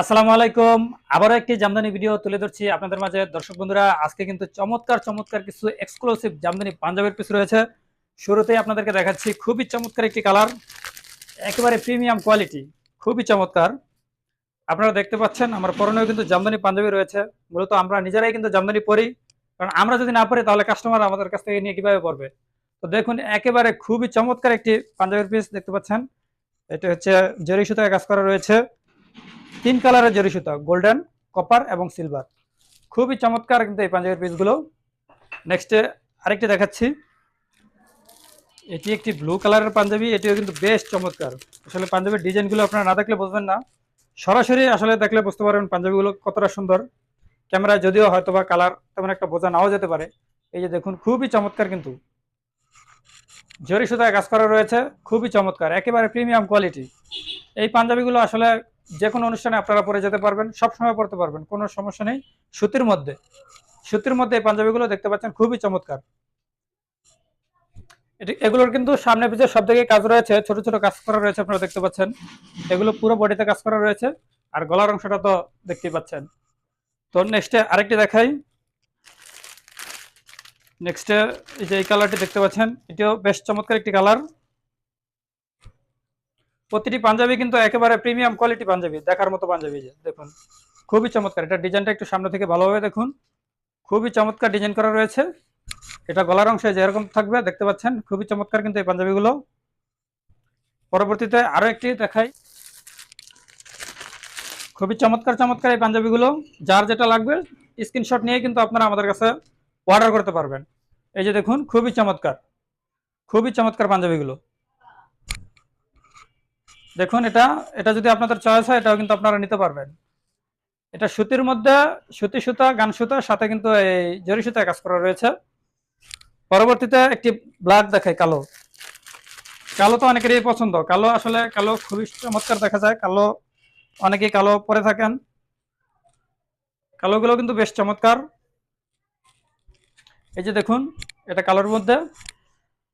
আসসালামু আলাইকুম। আবারও একটি জামদানি ভিডিও তুলে ধরছি আপনাদের মাঝে। দর্শক বন্ধুরা, আজকে কিন্তু চমৎকার চমৎকার কিছু এক্সক্লুসিভ জামদানি পাঞ্জাবের পিস রয়েছে। শুরুতেই আপনাদেরকে দেখাচ্ছি খুবই চমৎকার একটি কালার একেবারে প্রিমিয়াম কোয়ালিটি খুবই চমৎকার। আপনারা দেখতে পাচ্ছেন, আমার পরনেও কিন্তু জামদানি পাঞ্জাবি রয়েছে। মূলত আমরা নিজেরাই কিন্তু জামদানি পরি। কারণ আমরা যদি না পরি, তাহলে কাস্টমার আমাদের কাছ থেকে নিয়ে কীভাবে পড়বে তো দেখুন, একেবারে খুবই চমৎকার একটি পাঞ্জাবির পিস দেখতে পাচ্ছেন। এটা হচ্ছে জরি সুতায় কাজ করা রয়েছে। তিন কালারের জরি সুতা, গোল্ডেন কপার এবং সিলভার খুবই চমৎকার কিন্তু এই পাঞ্জাবির পিসগুলো নেক্সটে আরেকটি দেখাচ্ছি। এটি একটি ব্লু কালারের পাঞ্জাবি, এটিও কিন্তু বেশ চমৎকার। আসলে পাঞ্জাবির ডিজাইনগুলো আপনারা না দেখলে বুঝবেন না। সরাসরি আসলে দেখলে বুঝতে পারবেন পাঞ্জাবিগুলো কতটা সুন্দর। ক্যামেরায় যদিও হয়তো বা কালার তেমন একটা বোঝা নাও যেতে পারে। এই যে দেখুন, খুবই চমৎকার কিন্তু। জরি সুতায় কাজ করা রয়েছে, খুবই চমৎকার, একেবারে প্রিমিয়াম কোয়ালিটি এই পাঞ্জাবিগুলো আসলে যে কোনো অনুষ্ঠানে আপনারা পরে যেতে পারবেন, সব সময় পরতে পারবেন, কোনো সমস্যা নেই। সুতির মধ্যে সুতির মধ্যে এই পাঞ্জাবিগুলো দেখতে পাচ্ছেন, খুবই চমৎকার। এটি, এগুলোর কিন্তু সামনে পিছিয়ে সব দিকে কাজ রয়েছে, ছোট ছোট কাজ করা রয়েছে, আপনারা দেখতে পাচ্ছেন। এগুলো পুরো বডিতে কাজ করা রয়েছে, আর গলার অংশটা তো দেখতেই পাচ্ছেন। তো নেক্সটে আরেকটি দেখাই। নেক্সটে এই যে এই কালারটি দেখতে পাচ্ছেন, এটিও বেশ চমৎকার একটি কালার প্রতিটি পাঞ্জাবি কিন্তু একেবারে প্রিমিয়াম কোয়ালিটি পাঞ্জাবি, দেখার মতো পাঞ্জাবি দেখুন। খুবই চমৎকার। এটা ডিজাইনটা একটু সামনে থেকে ভালোভাবে দেখুন। খুবই চমৎকার ডিজাইন করা রয়েছে। এটা গলার অংশে যেরকম থাকবে, দেখতে পাচ্ছেন, খুবই চমৎকার কিন্তু এই পাঞ্জাবিগুলো। পরবর্তীতে আরও একটি দেখাই। খুবই চমৎকার চমৎকার এই পাঞ্জাবিগুলো। যার যেটা লাগবে স্ক্রিনশট নিয়ে কিন্তু আপনারা আমাদের কাছে অর্ডার করতে পারবেন। এই যে দেখুন, খুবই চমৎকার। খুবই চমৎকার পাঞ্জাবিগুলো। দেখুন, এটা এটা যদি আপনাদের চয়েস হয়, এটাও কিন্তু আপনারা নিতে পারবেন। এটা সুতির মধ্যে, সুতি সুতা, গান সুতা, সাথে কিন্তু এই জরি সুতায় কাজ করা রয়েছে। পরবর্তীতে একটি ব্ল্যাক দেখায় কালো। কালো তো অনেকেরই পছন্দ। কালো আসলে, কালো খুবই চমৎকার দেখা যায়। কালো, অনেকেই কালো পরে থাকেন। কালোগুলো কিন্তু বেশ চমৎকার। এই যে দেখুন, এটা কালোর মধ্যে।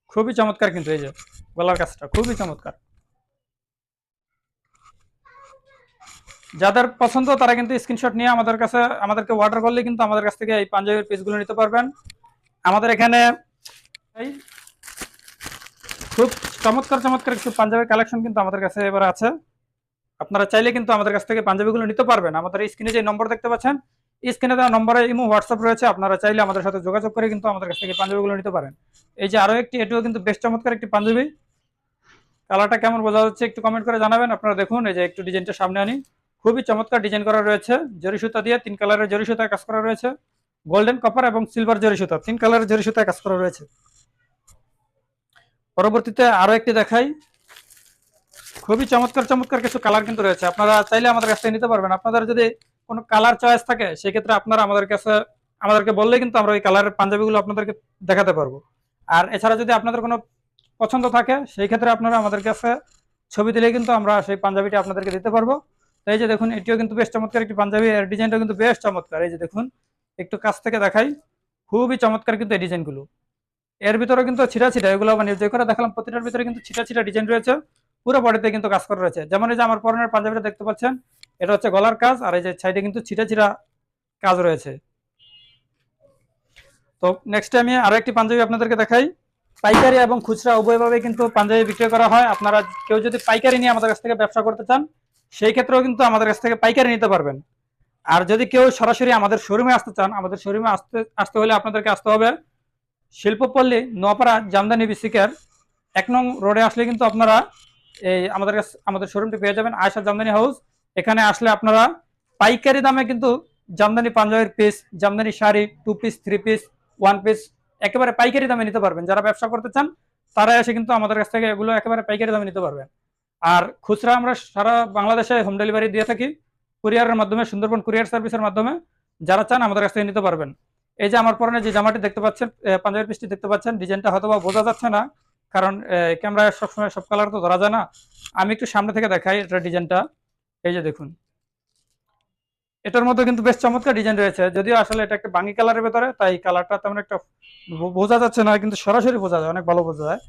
খুবই চমৎকার কিন্তু এই যে, গলার কাজটা, খুবই চমৎকার। যাদের পছন্দ, তারা কিন্তু স্ক্রিনশট নিয়ে আমাদের কাছে, আমাদেরকে অর্ডার করলে কিন্তু আমাদের কাছ থেকে এই পাঞ্জাবির পিসগুলো নিতে পারবেন। আমাদের এখানে খুব চমৎকার চমৎকার কিছু পাঞ্জাবির কালেকশন কিন্তু আমাদের কাছে এবার আছে। আপনারা চাইলে কিন্তু আমাদের কাছ থেকে পাঞ্জাবিগুলো নিতে পারবেন। আমাদের স্ক্রিনে যে নম্বর দেখতে পাচ্ছেন স্ক্রিনে দেওয়া নম্বরে ইমো হোয়াটসঅ্যাপ রয়েছে। আপনারা চাইলে আমাদের সাথে যোগাযোগ করে কিন্তু আমাদের কাছ থেকে পাঞ্জাবিগুলো নিতে পারেন। এই যে আরও একটি, এটিও কিন্তু বেশ চমৎকার একটি পাঞ্জাবি। কালারটা কেমন বোঝা যাচ্ছে একটু কমেন্ট করে জানাবেন। আপনারা দেখুন, এই যে একটু ডিজাইনটা সামনে আনি। খুবই চমৎকার ডিজাইন করা রয়েছে। জরি সুতা দিয়ে তিন কালারের জরি সুতায় কাজ করা রয়েছে। গোল্ডেন কপার এবং সিলভার জরি সুতা, তিন কালারের জরি সুতায় কাজ করা রয়েছে। পরবর্তীতে আরও একটি দেখাই। খুবই চমৎকার চমৎকার কিছু কালার কিন্তু রয়েছে। আপনারা চাইলে আমাদের কাছ থেকে নিতে পারবেন। আপনাদের যদি কোনো কালার চয়েস থাকে, সেক্ষেত্রে আপনারা আমাদের কাছে, আমাদেরকে বললে কিন্তু আমরা ওই কালারের পাঞ্জাবিগুলো আপনাদেরকে দেখাতে পারব। আর এছাড়া যদি আপনাদের কোনো পছন্দ থাকে, সেই ক্ষেত্রে আপনারা আমাদের কাছে ছবি দিলে কিন্তু আমরা সেই পাঞ্জাবিটা আপনাদেরকে দিতে পারব। এই যে দেখুন, এটিও কিন্তু বেশ চমৎকার একটি পাঞ্জাবি এর ডিজাইনটা কিন্তু বেশ চমৎকার। এই যে দেখুন, একটু কাছ থেকে দেখাই, খুবই চমৎকার কিন্তু এই ডিজাইনগুলো। এর ভিতরে কিন্তু ছিটা ছিটা, এগুলো মানে যে করে দেখালাম, প্রতিটার ভিতরে কিন্তু ছিটা ছিটা ডিজাইন রয়েছে, পুরো বডিতে কিন্তু কাজ করা রয়েছে। যেমন এই যে আমার পরনের পাঞ্জাবিটা দেখতে পাচ্ছেন, এটা হচ্ছে গলার কাজ, আর এই যে সাইডে কিন্তু ছিটা ছিটা কাজ রয়েছে। তো নেক্সট আমি আরও একটি পাঞ্জাবি আপনাদেরকে দেখাই। পাইকারি এবং খুচরা উভয়ভাবে কিন্তু পাঞ্জাবি বিক্রি করা হয়। আপনারা কেউ যদি পাইকারি নিয়ে আমাদের কাছ থেকে ব্যবসা করতে চান সেই ক্ষেত্রেও কিন্তু আমাদের কাছ থেকে পাইকারি নিতে পারবেন। আর যদি কেউ সরাসরি আমাদের শোরুমে আসতে চান, আমাদের শোরুমে আসতে আসতে হলে আপনাদেরকে আসতে হবে শিল্পপল্লী নোয়াপাড়া জামদানি বিসিকের। এক নং রোডে আসলে কিন্তু আপনারা এই আমাদের কাছে, আমাদের শোরুমটি পেয়ে যাবেন আয়সা জামদানি হাউস। এখানে আসলে আপনারা পাইকারি দামে কিন্তু জামদানি পাঞ্জাবির piece jamdani sari two piece three piece one piece একেবারে পাইকারি দামে নিতে পারবেন। যারা ব্যবসা করতে চান তারা এসে কিন্তু আমাদের কাছ থেকে এগুলো একেবারে পাইকারি দামে নিতে পারবেন। আর খুচরা আমরা সারা বাংলাদেশে হোম ডেলিভারি দিয়ে থাকি কুরিয়ারের মাধ্যমে, সুন্দরবন কুরিয়ার সার্ভিসের মাধ্যমে, যারা চান আমাদের কাছ থেকে নিতে পারবেন। এই যে আমার পরনে যে জামাটি দেখতে পাচ্ছেন পাঞ্জাবের পিসটি দেখতে পাচ্ছেন, ডিজাইনটা হয়তো বা বোঝা যাচ্ছে না, কারণ ক্যামেরায় সবসময় সব কালার তো ধরা যায় না। আমি একটু সামনে থেকে দেখাই এটা ডিজাইনটা। এই যে দেখুন। এটার মধ্যে কিন্তু বেশ চমৎকার ডিজাইন রয়েছে। যদিও আসলে এটা একটা বাঙ্গি কালারের ভেতরে, তাই কালারটা তেমন একটা বোঝা যাচ্ছে না, কিন্তু সরাসরি বোঝা যায়, অনেক ভালো বোঝা যায়।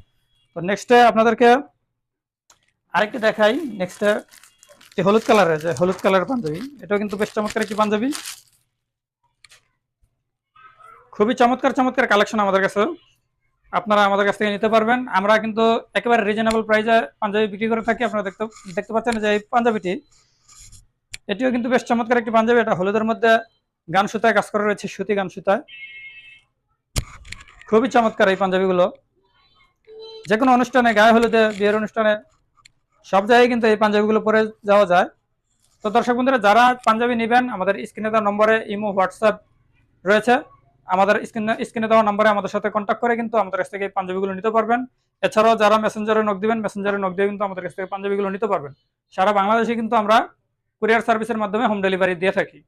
তো নেক্সটে আপনাদেরকে আরেকটি দেখাই নেক্সটে একটি হলুদ কালারের, যে হলুদ কালারের পাঞ্জাবি, এটাও কিন্তু বেশ চমৎকার একটি পাঞ্জাবি। খুবই চমৎকার চমৎকার কালেকশন আমাদের কাছে। আপনারা আমাদের কাছ থেকে নিতে পারবেন। আমরা কিন্তু একেবারে রিজনেবল প্রাইসে পাঞ্জাবি বিক্রি করে থাকি। আপনারা দেখতে দেখতে পাচ্ছেন যে এই পাঞ্জাবিটি, এটিও কিন্তু বেশ চমৎকার একটি পাঞ্জাবি। এটা হলুদের মধ্যে গান সুতায় কাজ করা রয়েছে, সুতি গান সুতায়। খুবই চমৎকার এই পাঞ্জাবিগুলো। যে কোনো অনুষ্ঠানে, গায়ে হলুদে বিয়ের অনুষ্ঠানে সব জায়গায় কিন্তু এই পাঞ্জাবিগুলো পরে যাওয়া যায়। তো দর্শক বন্ধুরা, যারা পাঞ্জাবি নেবেন, আমাদের স্ক্রিনে দেওয়া নম্বরে ইমো, হোয়াটসঅ্যাপ রয়েছে। আমাদের স্ক্রিনে স্ক্রিনে দেওয়া নম্বরে আমাদের সাথে কন্ট্যাক্ট করে কিন্তু আমাদের কাছ থেকে এই পাঞ্জাবিগুলো নিতে পারবেন। এছাড়াও যারা মেসেঞ্জারে নক দিবেন মেসেঞ্জারে নক দিয়ে কিন্তু আমাদের কাছ থেকে পাঞ্জাবিগুলো নিতে পারবেন। সারা বাংলাদেশে কিন্তু আমরা কুরিয়ার সার্ভিসের মাধ্যমে হোম ডেলিভারি দিয়ে থাকি।